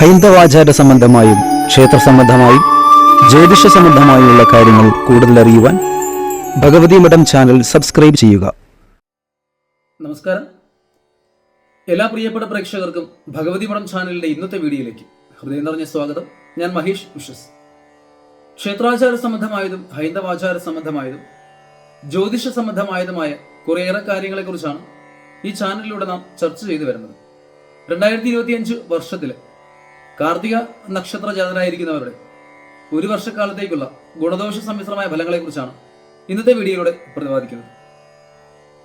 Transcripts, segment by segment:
ഹൈന്ദവാചാര സംബന്ധമായും ക്ഷേത്ര സംബന്ധമായും ജ്യോതിഷ സംബന്ധമായുമുള്ള കാര്യങ്ങൾ കൂടുതൽ അറിയുവാൻ ഭഗവതി മഠം ചാനൽ സബ്സ്ക്രൈബ് ചെയ്യുക. നമസ്കാരം. എല്ലാ പ്രിയപ്പെട്ട പ്രേക്ഷകർക്കും ഭഗവതി മഠം ചാനലിന്റെ ഇന്നത്തെ വീഡിയോയിലേക്ക് ഹൃദയം നിറഞ്ഞ സ്വാഗതം. ഞാൻ മഹേഷ് വിശ്വസ്. ക്ഷേത്രാചാര സംബന്ധമായതും ഹൈന്ദവാചാര സംബന്ധമായതും ജ്യോതിഷ സംബന്ധമായതുമായ കുറേയേറെ കാര്യങ്ങളെക്കുറിച്ചാണ് ഈ ചാനലിലൂടെ നാം ചർച്ച ചെയ്തു വരുന്നത്. രണ്ടായിരത്തി ഇരുപത്തിയഞ്ച് വർഷത്തിലെ കാർത്തിക നക്ഷത്ര ജാതനായിരിക്കുന്നവരുടെ ഒരു വർഷക്കാലത്തേക്കുള്ള ഗുണദോഷ സമ്മിശ്രമായ ഫലങ്ങളെക്കുറിച്ചാണ് ഇന്നത്തെ വീഡിയോയിലൂടെ പ്രതിപാദിക്കുന്നത്.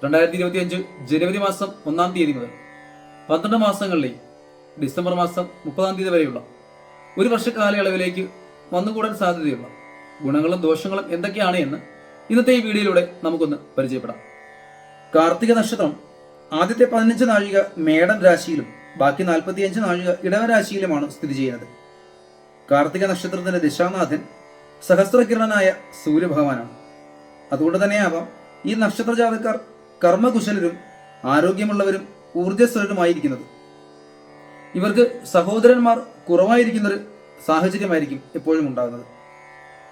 രണ്ടായിരത്തി ഇരുപത്തി അഞ്ച് ജനുവരി മാസം ഒന്നാം തീയതി മുതൽ പന്ത്രണ്ട് മാസങ്ങളിലെ ഡിസംബർ മാസം മുപ്പതാം തീയതി വരെയുള്ള ഒരു വർഷ കാലയളവിലേക്ക് വന്നുകൂടാൻ സാധ്യതയുള്ള ഗുണങ്ങളും ദോഷങ്ങളും എന്തൊക്കെയാണ് എന്ന് ഇന്നത്തെ ഈ വീഡിയോയിലൂടെ നമുക്കൊന്ന് പരിചയപ്പെടാം. കാർത്തിക നക്ഷത്രം ആദ്യത്തെ പതിനഞ്ച് നാഴിക മേടം രാശിയിലും ബാക്കി നാൽപ്പത്തിയഞ്ച് നാഴിക ഇടവരാശിയിലുമാണ് സ്ഥിതി ചെയ്യുന്നത്. കാർത്തിക നക്ഷത്രത്തിന്റെ ദിശാനാഥൻ സഹസ്രകിരണനായ സൂര്യഭഗവാനാണ്. അതുകൊണ്ട് തന്നെയാവാം ഈ നക്ഷത്രജാതക്കാർ കർമ്മകുശലരും ആരോഗ്യമുള്ളവരും ഊർജസ്വലരുമായിരിക്കുന്നത്. ഇവർക്ക് സഹോദരന്മാർ കുറവായിരിക്കുന്നൊരു സാഹചര്യമായിരിക്കും എപ്പോഴും ഉണ്ടാകുന്നത്.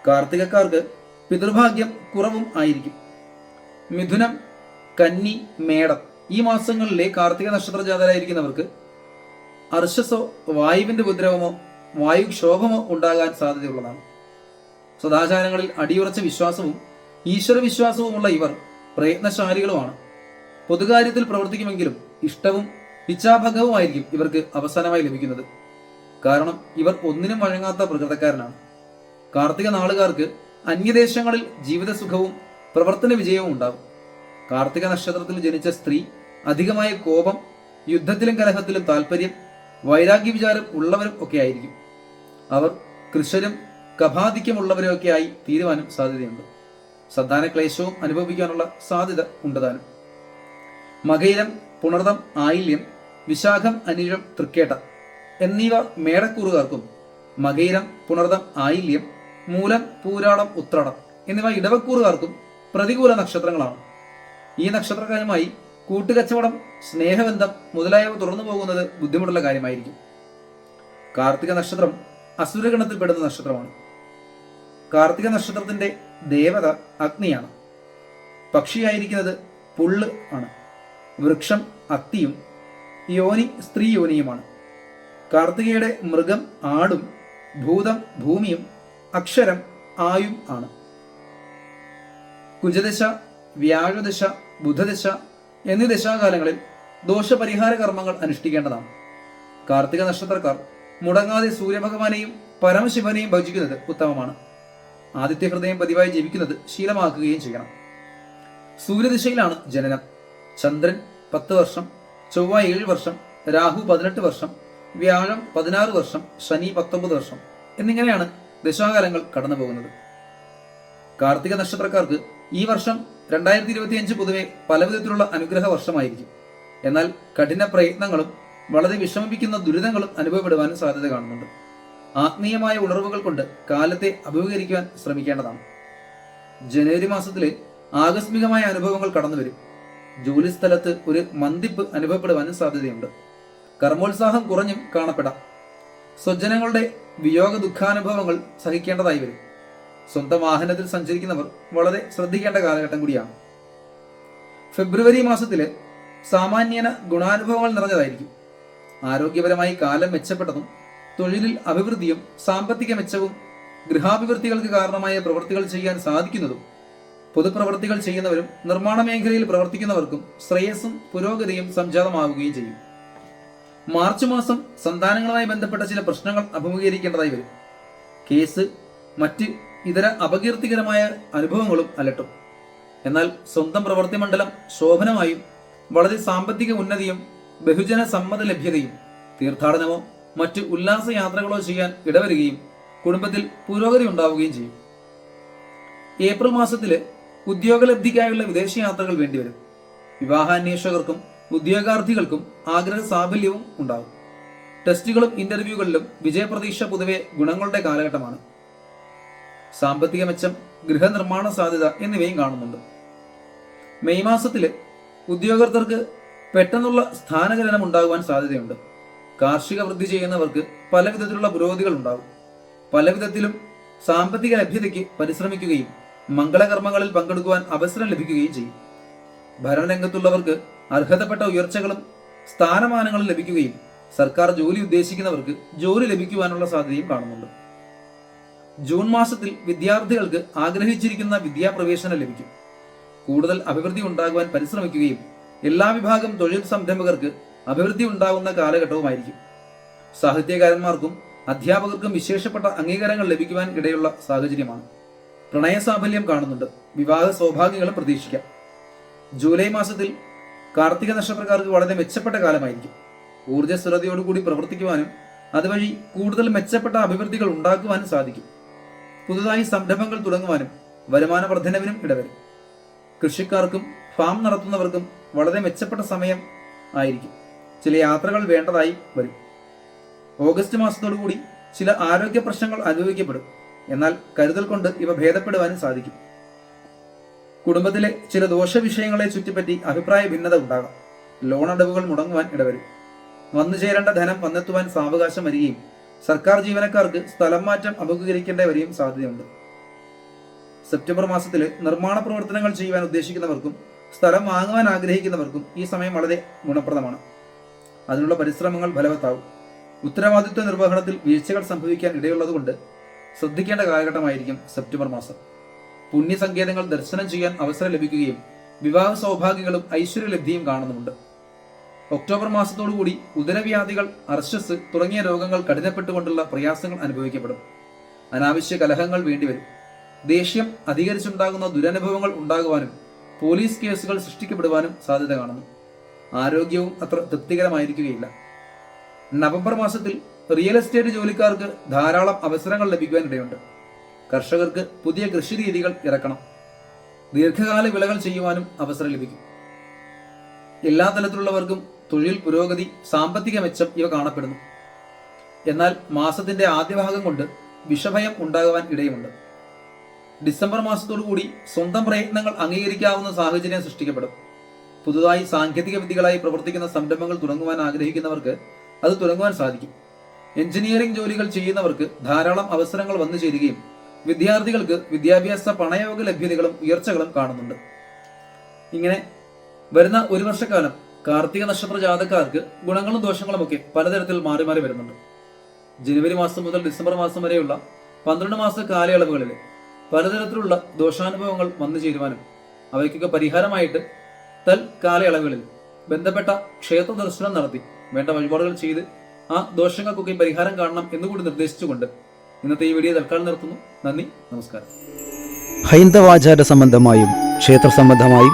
കാർത്തികക്കാർക്ക് പിതൃഭാഗ്യം കുറവും ആയിരിക്കും. മിഥുനം കന്നി മേടം ഈ മാസങ്ങളിലെ കാർത്തിക നക്ഷത്ര ജാതരായിരിക്കുന്നവർക്ക് അർശസോ വായുവിന്റെ ഉപദ്രവമോ വായുക്ഷോഭമോ ഉണ്ടാകാൻ സാധ്യതയുള്ളതാണ്. സദാചാരങ്ങളിൽ അടിയുറച്ച വിശ്വാസവും ഈശ്വര വിശ്വാസവുമുള്ള ഇവർ പ്രയത്നശാലികളുമാണ്. പൊതുകാര്യത്തിൽ പ്രവർത്തിക്കുമെങ്കിലും ഇഷ്ടവും ഇച്ഛാഭംഗവുമായിരിക്കും ഇവർക്ക് അവസാനമായി ലഭിക്കുന്നത്. കാരണം ഇവർ ഒന്നിനും വഴങ്ങാത്ത പ്രകൃതക്കാരനാണ്. കാർത്തിക നാളുകാർക്ക് അന്യദേശങ്ങളിൽ ജീവിതസുഖവും പ്രവർത്തന വിജയവും ഉണ്ടാകും. കാർത്തിക നക്ഷത്രത്തിൽ ജനിച്ച സ്ത്രീ അധികമായ കോപം യുദ്ധത്തിലും കലഹത്തിലും താല്പര്യം വൈരാഗ്യ വിചാരം ഉള്ളവരും ഒക്കെ ആയിരിക്കും. അവർ കൃഷരും കഭാധിക്യം ഒക്കെ ആയി തീരുവാനും സാധ്യതയുണ്ട്. സന്താന ക്ലേശവും അനുഭവിക്കാനുള്ള സാധ്യത ഉണ്ടതാനും മകയിലം പുണർതം ആയില്യം വിശാഖം അനിഴം തൃക്കേട്ട എന്നിവ മേടക്കൂറുകാർക്കും മകയിലം പുണർതം ആയില്യം മൂലം പൂരാടം ഉത്രാടം എന്നിവ ഇടവക്കൂറുകാർക്കും പ്രതികൂല നക്ഷത്രങ്ങളാണ്. ഈ നക്ഷത്രക്കാരുമായി കൂട്ടുകച്ചവടം സ്നേഹബന്ധം മുതലായവ തുറന്നു പോകുന്നത് ബുദ്ധിമുട്ടുള്ള കാര്യമായിരിക്കും. കാർത്തിക നക്ഷത്രം അസുരഗണത്തിൽപ്പെടുന്ന നക്ഷത്രമാണ്. കാർത്തിക നക്ഷത്രത്തിന്റെ ദേവത അഗ്നിയാണ്. പക്ഷിയായിരിക്കുന്നത് പുള്ള് ആണ്. വൃക്ഷം അത്തിയും യോനി സ്ത്രീ യോനിയുമാണ്. കാർത്തികയുടെ മൃഗം ആടും ഭൂതം ഭൂമിയും അക്ഷരം ആയും ആണ്. കുജദശ വ്യാഴദശ ബുധദശ എന്നീ ദശാകാലങ്ങളിൽ ദോഷപരിഹാര കർമ്മങ്ങൾ അനുഷ്ഠിക്കേണ്ടതാണ്. കാർത്തിക നക്ഷത്രക്കാർ മുടങ്ങാതെ സൂര്യഭഗവാനെയും പരമശിവനെയും ഭജിക്കുന്നത് ഉത്തമമാണ്. ആദിത്യ ഹൃദയം പതിവായി ജീവിക്കുന്നത് ശീലമാക്കുകയും ചെയ്യണം. സൂര്യദിശയിലാണ് ജനനം. ചന്ദ്രൻ പത്ത് വർഷം ചൊവ്വ ഏഴ് വർഷം രാഹു പതിനെട്ട് വർഷം വ്യാഴം പതിനാറ് വർഷം ശനി പത്തൊമ്പത് വർഷം എന്നിങ്ങനെയാണ് ദശാകാലങ്ങൾ കടന്നു പോകുന്നത് കാർത്തിക നക്ഷത്രക്കാർക്ക് ഈ വർഷം രണ്ടായിരത്തി ഇരുപത്തി അഞ്ച് പൊതുവെ പലവിധത്തിലുള്ള അനുഗ്രഹ വർഷമായിരിക്കും. എന്നാൽ കഠിന പ്രയത്നങ്ങളും വളരെ വിഷമിപ്പിക്കുന്ന ദുരിതങ്ങളും അനുഭവപ്പെടുവാനും സാധ്യത കാണുന്നുണ്ട്. ആത്മീയമായ ഉണർവുകൾ കൊണ്ട് കാലത്തെ അഭിമുഖീകരിക്കുവാൻ ശ്രമിക്കേണ്ടതാണ്. ജനുവരി മാസത്തിലെ ആകസ്മികമായ അനുഭവങ്ങൾ കടന്നു വരും ജോലി സ്ഥലത്ത് ഒരു മന്തിപ്പ് അനുഭവപ്പെടുവാനും സാധ്യതയുണ്ട്. കർമ്മോത്സാഹം കുറഞ്ഞും കാണപ്പെടാം. സ്വജനങ്ങളുടെ വിയോഗ ദുഃഖാനുഭവങ്ങൾ സഹിക്കേണ്ടതായി വരും. സ്വന്തം വാഹനത്തിൽ സഞ്ചരിക്കുന്നവർ വളരെ ശ്രദ്ധിക്കേണ്ട കാലഘട്ടം കൂടിയാണ്. ഫെബ്രുവരി മാസത്തിൽ സാമാന്യന ഗുണാനുഭവങ്ങൾ നിറഞ്ഞതായിരിക്കും. ആരോഗ്യപരമായി കാലം മെച്ചപ്പെട്ടതും തൊഴിലിൽ അഭിവൃദ്ധിയും സാമ്പത്തിക മെച്ചവും ഗൃഹാഭിവൃദ്ധികൾക്ക് കാരണമായ പ്രവൃത്തികൾ ചെയ്യാൻ സാധിക്കുന്നതും പൊതുപ്രവൃത്തികൾ ചെയ്യുന്നവരും നിർമ്മാണ മേഖലയിൽ പ്രവർത്തിക്കുന്നവർക്കും ശ്രേയസ്സും പുരോഗതിയും സംജാതമാവുകയും ചെയ്യും. മാർച്ച് മാസം സന്താനങ്ങളുമായി ബന്ധപ്പെട്ട ചില പ്രശ്നങ്ങൾ അഭിമുഖീകരിക്കേണ്ടതായി വരും. കേസ് മറ്റ് ഇതര അപകീർത്തികരമായ അനുഭവങ്ങളും അലട്ടും. എന്നാൽ സ്വന്തം പ്രവൃത്തി മണ്ഡലം ശോഭനമായും വളരെ സാമ്പത്തിക ഉന്നതിയും ബഹുജന സമ്മത ലഭ്യതയും തീർത്ഥാടനമോ മറ്റ് ഉല്ലാസ യാത്രകളോ ചെയ്യാൻ ഇടവരികയും കുടുംബത്തിൽ പുരോഗതി ഉണ്ടാവുകയും ചെയ്യും. ഏപ്രിൽ മാസത്തിൽ ഉദ്യോഗലബ്ധിക്കായുള്ള വിദേശ യാത്രകൾ വേണ്ടിവരും. വിവാഹാന്വേഷകർക്കും ഉദ്യോഗാർത്ഥികൾക്കും ആഗ്രഹ സാഫല്യവും ഉണ്ടാകും. ടെസ്റ്റുകളും ഇന്റർവ്യൂകളിലും വിജയപ്രതീക്ഷ പൊതുവെ ഗുണങ്ങളുടെ കാലഘട്ടമാണ്. സാമ്പത്തിക മെച്ചം ഗൃഹനിർമ്മാണ സാധ്യത എന്നിവയും കാണുന്നുണ്ട്. മെയ് മാസത്തിൽ ഉദ്യോഗസ്ഥർക്ക് പെട്ടെന്നുള്ള സ്ഥാനചലനം ഉണ്ടാകുവാൻ സാധ്യതയുണ്ട്. കാർഷിക വൃദ്ധി ചെയ്യുന്നവർക്ക് പല വിധത്തിലുള്ള പുരോഗതികൾ ഉണ്ടാകും പല വിധത്തിലും സാമ്പത്തിക ലഭ്യതയ്ക്ക് പരിശ്രമിക്കുകയും മംഗളകർമ്മങ്ങളിൽ പങ്കെടുക്കുവാൻ അവസരം ലഭിക്കുകയും ചെയ്യും. ഭരണരംഗത്തുള്ളവർക്ക് അർഹതപ്പെട്ട ഉയർച്ചകളും സ്ഥാനമാനങ്ങളും ലഭിക്കുകയും സർക്കാർ ജോലി ഉദ്ദേശിക്കുന്നവർക്ക് ജോലി ലഭിക്കുവാനുള്ള സാധ്യതയും കാണുന്നുണ്ട്. ജൂൺ മാസത്തിൽ വിദ്യാർത്ഥികൾക്ക് ആഗ്രഹിച്ചിരിക്കുന്ന വിദ്യാപ്രവേശനം ലഭിക്കും. കൂടുതൽ അഭിവൃദ്ധി ഉണ്ടാകുവാൻ പരിശ്രമിക്കുകയും എല്ലാ വിഭാഗം തൊഴിൽ സംരംഭകർക്ക് അഭിവൃദ്ധി ഉണ്ടാകുന്ന കാലഘട്ടവുമായിരിക്കും. സാഹിത്യകാരന്മാർക്കും അധ്യാപകർക്കും വിശേഷപ്പെട്ട അംഗീകാരങ്ങൾ ലഭിക്കുവാൻ ഇടയുള്ള സാഹചര്യമാണ്. പ്രണയ സാഫല്യം കാണുന്നുണ്ട്. വിവാഹ സൗഭാഗ്യങ്ങളും പ്രതീക്ഷിക്കാം. ജൂലൈ മാസത്തിൽ കാർത്തിക നക്ഷത്രക്കാർക്ക് വളരെ മെച്ചപ്പെട്ട കാലമായിരിക്കും. ഊർജസ്വലതയോടുകൂടി പ്രവർത്തിക്കുവാനും അതുവഴി കൂടുതൽ മെച്ചപ്പെട്ട അഭിവൃദ്ധികൾ ഉണ്ടാക്കുവാനും സാധിക്കും. പുതുതായി സംരംഭങ്ങൾ തുടങ്ങുവാനും വരുമാന വർധനവിനും ഇടവരും. കൃഷിക്കാർക്കും ഫാം നടത്തുന്നവർക്കും വളരെ മെച്ചപ്പെട്ട സമയം ആയിരിക്കും. ചില യാത്രകൾ വേണ്ടതായി വരും. ഓഗസ്റ്റ് മാസത്തോടുകൂടി ചില ആരോഗ്യ പ്രശ്നങ്ങൾ അനുഭവിക്കപ്പെടും. എന്നാൽ കരുതൽ കൊണ്ട് ഇവ ഭേദപ്പെടുവാനും സാധിക്കും. കുടുംബത്തിലെ ചില ദോഷവിഷയങ്ങളെ ചുറ്റിപ്പറ്റി അഭിപ്രായ ഭിന്നത ഉണ്ടാകാം. ലോൺ അടവുകൾ മുടങ്ങുവാൻ ഇടവരും. വന്നു ചേരേണ്ട ധനം വന്നെത്തുവാൻ സാവകാശം വരികയും സർക്കാർ ജീവനക്കാർക്ക് സ്ഥലം മാറ്റം അഭിമുഖീകരിക്കേണ്ട വരെയും സാധ്യതയുണ്ട്. സെപ്റ്റംബർ മാസത്തിൽ നിർമ്മാണ പ്രവർത്തനങ്ങൾ ചെയ്യുവാൻ ഉദ്ദേശിക്കുന്നവർക്കും സ്ഥലം വാങ്ങുവാൻ ആഗ്രഹിക്കുന്നവർക്കും ഈ സമയം വളരെ ഗുണപ്രദമാണ്. അതിനുള്ള പരിശ്രമങ്ങൾ ഫലവത്താവും. ഉത്തരവാദിത്വ നിർവഹണത്തിൽ വീഴ്ചകൾ സംഭവിക്കാൻ ഇടയുള്ളതുകൊണ്ട് ശ്രദ്ധിക്കേണ്ട കാലഘട്ടമായിരിക്കും സെപ്റ്റംബർ മാസം. പുണ്യസങ്കേതങ്ങൾ ദർശനം ചെയ്യാൻ അവസരം ലഭിക്കുകയും വിവാഹ സൗഭാഗ്യങ്ങളും ഐശ്വര്യലബ്ധിയും കാണുന്നുമുണ്ട്. ഒക്ടോബർ മാസത്തോടുകൂടി ഉദരവ്യാധികൾ അർശസ് തുടങ്ങിയ രോഗങ്ങൾ കഠിനപ്പെട്ടുകൊണ്ടുള്ള പ്രയാസങ്ങൾ അനുഭവിക്കപ്പെടും. അനാവശ്യ കലഹങ്ങൾ വേണ്ടിവരും. ദേഷ്യം അധികരിച്ചുണ്ടാകുന്ന ദുരനുഭവങ്ങൾ ഉണ്ടാകുവാനും പോലീസ് കേസുകൾ സൃഷ്ടിക്കപ്പെടുവാനും സാധ്യത കാണുന്നു. ആരോഗ്യവും അത്ര തൃപ്തികരമായിരിക്കുകയില്ല. നവംബർ മാസത്തിൽ റിയൽ എസ്റ്റേറ്റ് ജോലിക്കാർക്ക് ധാരാളം അവസരങ്ങൾ ലഭിക്കുവാനിടയുണ്ട്. കർഷകർക്ക് പുതിയ കൃഷി രീതികൾ ഇറക്കണം. ദീർഘകാല വിളകൾ ചെയ്യുവാനും അവസരം ലഭിക്കും. എല്ലാ തലത്തിലുള്ളവർക്കും തൊഴിൽ പുരോഗതി സാമ്പത്തിക മെച്ചം ഇവ കാണപ്പെടുന്നു. എന്നാൽ മാസത്തിന്റെ ആദ്യഭാഗം കൊണ്ട് വിഷഭയം ഉണ്ടാകുവാൻ ഇടയുമുണ്ട്. ഡിസംബർ മാസത്തോടുകൂടി സ്വന്തം പ്രയത്നങ്ങൾ അംഗീകരിക്കാവുന്ന സാഹചര്യം സൃഷ്ടിക്കപ്പെടും. പുതുതായി സാങ്കേതിക വിദ്യകളായി പ്രവർത്തിക്കുന്ന സംരംഭങ്ങൾ തുടങ്ങുവാൻ ആഗ്രഹിക്കുന്നവർക്ക് അത് തുടങ്ങുവാൻ സാധിക്കും. എഞ്ചിനീയറിംഗ് ജോലികൾ ചെയ്യുന്നവർക്ക് ധാരാളം അവസരങ്ങൾ വന്നു ചേരുകയും വിദ്യാർത്ഥികൾക്ക് വിദ്യാഭ്യാസ പണയോഗ ലഭ്യതകളും ഉയർച്ചകളും കാണുന്നുണ്ട്. ഇങ്ങനെ വരുന്ന ഒരു വർഷക്കാലം കാർത്തിക നക്ഷത്ര ജാതക്കാർക്ക് ഗുണങ്ങളും ദോഷങ്ങളും ഒക്കെ പലതരത്തിൽ മാറി മാറി വരുന്നുണ്ട്. ജനുവരി മാസം മുതൽ ഡിസംബർ മാസം വരെയുള്ള പന്ത്രണ്ട് മാസ കാലയളവുകളിൽ പലതരത്തിലുള്ള ദോഷാനുഭവങ്ങൾ വന്നു ചേരുവാനും അവയ്ക്കൊക്കെ പരിഹാരമായിട്ട് തൽ കാലയളവുകളിൽ ബന്ധപ്പെട്ട ക്ഷേത്ര ദർശനം നടത്തി വേണ്ട വഴിപാടുകൾ ചെയ്ത് ആ ദോഷങ്ങൾക്കൊക്കെ പരിഹാരം കാണണം എന്നുകൂടി നിർദ്ദേശിച്ചുകൊണ്ട് ഇന്നത്തെ ഈ വീഡിയോ തൽക്കാലം നിർത്തുന്നു. നന്ദി നമസ്കാരം. ഹൈന്ദവാചാര സംബന്ധമായും ക്ഷേത്ര സംബന്ധമായും